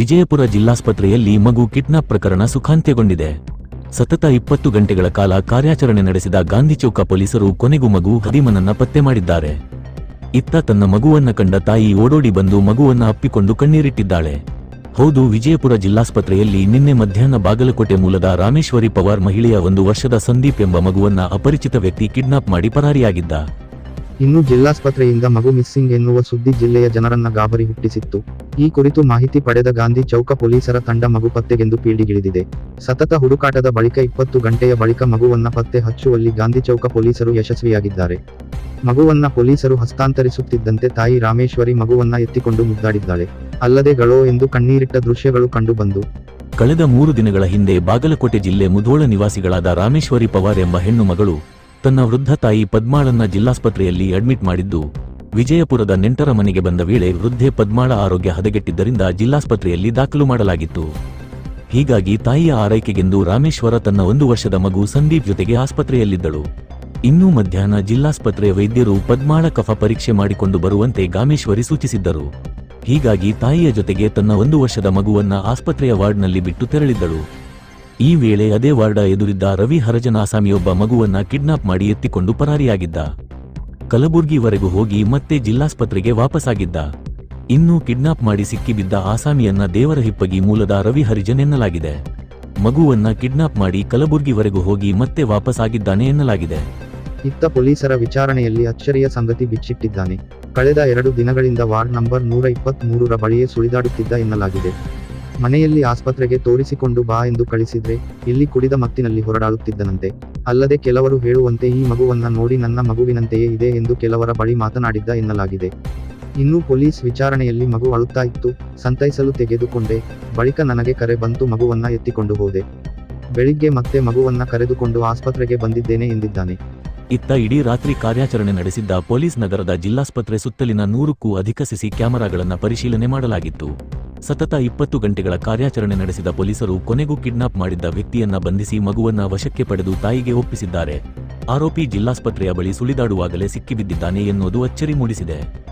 ವಿಜಯಪುರ ಜಿಲ್ಲಾಸ್ಪತ್ರೆಯಲ್ಲಿ ಮಗು ಕಿಡ್ನಾಪ್ ಪ್ರಕರಣ ಸುಖಾಂತ್ಯಗೊಂಡಿದೆ. ಸತತ ಇಪ್ಪತ್ತು ಗಂಟೆಗಳ ಕಾಲ ಕಾರ್ಯಾಚರಣೆ ನಡೆಸಿದ ಗಾಂಧಿ ಚೌಕ ಪೊಲೀಸರು ಕೊನೆಗೂ ಮಗು ಹದಿಮನನ್ನ ಪತ್ತೆ ಮಾಡಿದ್ದಾರೆ. ಇತ್ತ ತನ್ನ ಮಗುವನ್ನ ಕಂಡ ತಾಯಿ ಓಡೋಡಿ ಬಂದು ಮಗುವನ್ನ ಅಪ್ಪಿಕೊಂಡು ಕಣ್ಣೀರಿಟ್ಟಿದ್ದಾಳೆ. ಹೌದು, ವಿಜಯಪುರ ಜಿಲ್ಲಾಸ್ಪತ್ರೆಯಲ್ಲಿ ನಿನ್ನೆ ಮಧ್ಯಾಹ್ನ ಬಾಗಲಕೋಟೆ ಮೂಲದ ರಾಮೇಶ್ವರಿ ಪವಾರ್ ಮಹಿಳೆಯ ಒಂದು ವರ್ಷದ ಸಂದೀಪ್ ಎಂಬ ಮಗುವನ್ನ ಅಪರಿಚಿತ ವ್ಯಕ್ತಿ ಕಿಡ್ನಾಪ್ ಮಾಡಿ ಪರಾರಿಯಾಗಿದ್ದ. ಇನ್ನು ಜಿಲ್ಲಾಸ್ಪತ್ರೆಯಿಂದ ಮಗು ಮಿಸ್ಸಿಂಗ್ ಎನ್ನುವ ಸುದ್ದಿ ಜಿಲ್ಲೆಯ ಜನರನ್ನ ಗಾಬರಿ ಹುಟ್ಟಿಸಿತ್ತು. ಈ ಕುರಿತು ಮಾಹಿತಿ ಪಡೆದ ಗಾಂಧಿ ಚೌಕ ಪೊಲೀಸರ ತಂಡ ಮಗು ಪತ್ತೆಗೆಂದು ಪೀಳಿಗಿಳಿದಿದೆ ಸತತ ಹುಡುಕಾಟದ ಬಳಿಕ ಇಪ್ಪತ್ತು ಗಂಟೆಯ ಬಳಿಕ ಮಗುವನ್ನ ಪತ್ತೆ ಹಚ್ಚುವಲ್ಲಿ ಗಾಂಧಿ ಚೌಕ ಪೊಲೀಸರು ಯಶಸ್ವಿಯಾಗಿದ್ದಾರೆ. ಮಗುವನ್ನ ಪೊಲೀಸರು ಹಸ್ತಾಂತರಿಸುತ್ತಿದ್ದಂತೆ ತಾಯಿ ರಾಮೇಶ್ವರಿ ಮಗುವನ್ನ ಎತ್ತಿಕೊಂಡು ಮುದ್ದಾಡಿದ್ದಾಳೆ. ಅಲ್ಲದೆ ಗಳೋ ಎಂದು ಕಣ್ಣೀರಿಟ್ಟ ದೃಶ್ಯಗಳು ಕಂಡುಬಂದು ಕಳೆದ ಮೂರು ದಿನಗಳ ಹಿಂದೆ ಬಾಗಲಕೋಟೆ ಜಿಲ್ಲೆ ಮುಧೋಳ ನಿವಾಸಿಗಳಾದ ರಾಮೇಶ್ವರಿ ಪವಾರ್ ಎಂಬ ಹೆಣ್ಣು ಮಗಳು ತನ್ನ ವೃದ್ಧ ತಾಯಿ ಪದ್ಮಾಳನ್ನ ಜಿಲ್ಲಾಸ್ಪತ್ರೆಯಲ್ಲಿ ಅಡ್ಮಿಟ್ ಮಾಡಿದ್ದು, ವಿಜಯಪುರದ ನೆಂಟರ ಮನೆಗೆ ಬಂದ ವೇಳೆ ವೃದ್ಧೆ ಪದ್ಮಾಳ ಆರೋಗ್ಯ ಹದಗೆಟ್ಟಿದ್ದರಿಂದ ಜಿಲ್ಲಾಸ್ಪತ್ರೆಯಲ್ಲಿ ದಾಖಲು ಮಾಡಲಾಗಿತ್ತು. ಹೀಗಾಗಿ ತಾಯಿಯ ಆರೈಕೆಗೆಂದು ರಾಮೇಶ್ವರ ತನ್ನ ಒಂದು ವರ್ಷದ ಮಗು ಸಂದೀಪ್ ಜೊತೆಗೆ ಆಸ್ಪತ್ರೆಯಲ್ಲಿದ್ದಳು. ಇನ್ನೂ ಮಧ್ಯಾಹ್ನ ಜಿಲ್ಲಾಸ್ಪತ್ರೆಯ ವೈದ್ಯರು ಪದ್ಮಾಳ ಕಫ ಪರೀಕ್ಷೆ ಮಾಡಿಕೊಂಡು ಬರುವಂತೆ ಗಾಮೇಶ್ವರಿ ಸೂಚಿಸಿದ್ದರು. ಹೀಗಾಗಿ ತಾಯಿಯ ಜೊತೆಗೆ ತನ್ನ ಒಂದು ವರ್ಷದ ಮಗುವನ್ನ ಆಸ್ಪತ್ರೆಯ ವಾರ್ಡ್ನಲ್ಲಿ ಬಿಟ್ಟು ತೆರಳಿದ್ದಳು. ಈ ವೇಳೆ ಅದೇ ವಾರ್ಡ ಎದುರಿದ್ದ ರವಿ ಹರಜನ ಆಸಾಮಿಯೊಬ್ಬ ಮಗುವನ್ನ ಕಿಡ್ನಾಪ್ ಮಾಡಿ ಎತ್ತಿಕೊಂಡು ಪರಾರಿಯಾಗಿದ್ದ. ಕಲಬುರ್ಗಿವರೆಗೂ ಹೋಗಿ ಮತ್ತೆ ಜಿಲ್ಲಾಸ್ಪತ್ರೆಗೆ ವಾಪಸ್ಸಾಗಿದ್ದ ಇನ್ನೂ ಕಿಡ್ನಾಪ್ ಮಾಡಿ ಸಿಕ್ಕಿಬಿದ್ದ ಆಸಾಮಿಯನ್ನ ದೇವರ ಹಿಪ್ಪಗಿ ಮೂಲದ ರವಿ ಹರಿಜನ್ ಎನ್ನಲಾಗಿದೆ. ಮಗುವನ್ನ ಕಿಡ್ನಾಪ್ ಮಾಡಿ ಕಲಬುರ್ಗಿವರೆಗೂ ಹೋಗಿ ಮತ್ತೆ ವಾಪಸ್ಸಾಗಿದ್ದಾನೆ ಎನ್ನಲಾಗಿದೆ. ಇತ್ತ ಪೊಲೀಸರ ವಿಚಾರಣೆಯಲ್ಲಿ ಅಚ್ಚರಿಯ ಸಂಗತಿ ಬಿಚ್ಚಿಟ್ಟಿದ್ದಾನೆ. ಕಳೆದ ಎರಡು ದಿನಗಳಿಂದ ವಾರ್ಡ್ ನಂಬರ್ ನೂರ ಇಪ್ಪತ್ತ್ ಮೂರರ ಬಳಿಯೇ ಸುಳಿದಾಡುತ್ತಿದ್ದ ಎನ್ನಲಾಗಿದೆ. ಮನೆಯಲ್ಲಿ ಆಸ್ಪತ್ರೆಗೆ ತೋರಿಸಿಕೊಂಡು ಬಾ ಎಂದು ಕಳಿಸಿದ್ರೆ ಇಲ್ಲಿ ಕುಡಿದ ಮತ್ತಿನಲ್ಲಿ ಹೊರಡಾಡುತ್ತಿದ್ದನಂತೆ. ಅಲ್ಲದೆ ಕೆಲವರು ಹೇಳುವಂತೆ ಈ ಮಗುವನ್ನ ನೋಡಿ ನನ್ನ ಮಗುವಿನಂತೆಯೇ ಇದೆ ಎಂದು ಕೆಲವರ ಬಳಿ ಮಾತನಾಡಿದ್ದ ಎನ್ನಲಾಗಿದೆ. ಇನ್ನು ಪೊಲೀಸ್ ವಿಚಾರಣೆಯಲ್ಲಿ ಮಗು ಅಳುತ್ತಾ ಇತ್ತು. ಸಂತೈಸಲು ತೆಗೆದುಕೊಂಡೆ. ಬಳಿಕ ನನಗೆ ಕರೆ ಬಂತು ಮಗುವನ್ನ ಎತ್ತಿಕೊಂಡು ಹೋದೆ. ಬೆಳಿಗ್ಗೆ ಮತ್ತೆ ಮಗುವನ್ನ ಕರೆದುಕೊಂಡು ಆಸ್ಪತ್ರೆಗೆ ಬಂದಿದ್ದೇನೆ ಎಂದಿದ್ದಾನೆ. ಇತ್ತ ಇಡೀ ರಾತ್ರಿ ಕಾರ್ಯಾಚರಣೆ ನಡೆಸಿದ್ದ ಪೊಲೀಸ್ ನಗರದ ಜಿಲ್ಲಾಸ್ಪತ್ರೆ ಸುತ್ತಲಿನ ನೂರಕ್ಕೂ ಅಧಿಕ ಸಿಸಿ ಕ್ಯಾಮೆರಾಗಳನ್ನು ಪರಿಶೀಲನೆ ಮಾಡಲಾಗಿತ್ತು. ಸತತ ಇಪ್ಪತ್ತು ಗಂಟೆಗಳ ಕಾರ್ಯಾಚರಣೆ ನಡೆಸಿದ ಪೊಲೀಸರು ಕೊನೆಗೂ ಕಿಡ್ನಾಪ್ ಮಾಡಿದ್ದ ವ್ಯಕ್ತಿಯನ್ನ ಬಂಧಿಸಿ ಮಗುವನ್ನ ವಶಕ್ಕೆ ಪಡೆದು ತಾಯಿಗೆ ಒಪ್ಪಿಸಿದ್ದಾರೆ. ಆರೋಪಿ ಜಿಲ್ಲಾಸ್ಪತ್ರೆಯ ಬಳಿ ಸುಳಿದಾಡುವಾಗಲೇ ಸಿಕ್ಕಿಬಿದ್ದಿದ್ದಾನೆ ಎನ್ನುವುದು ಅಚ್ಚರಿ ಮೂಡಿಸಿದೆ.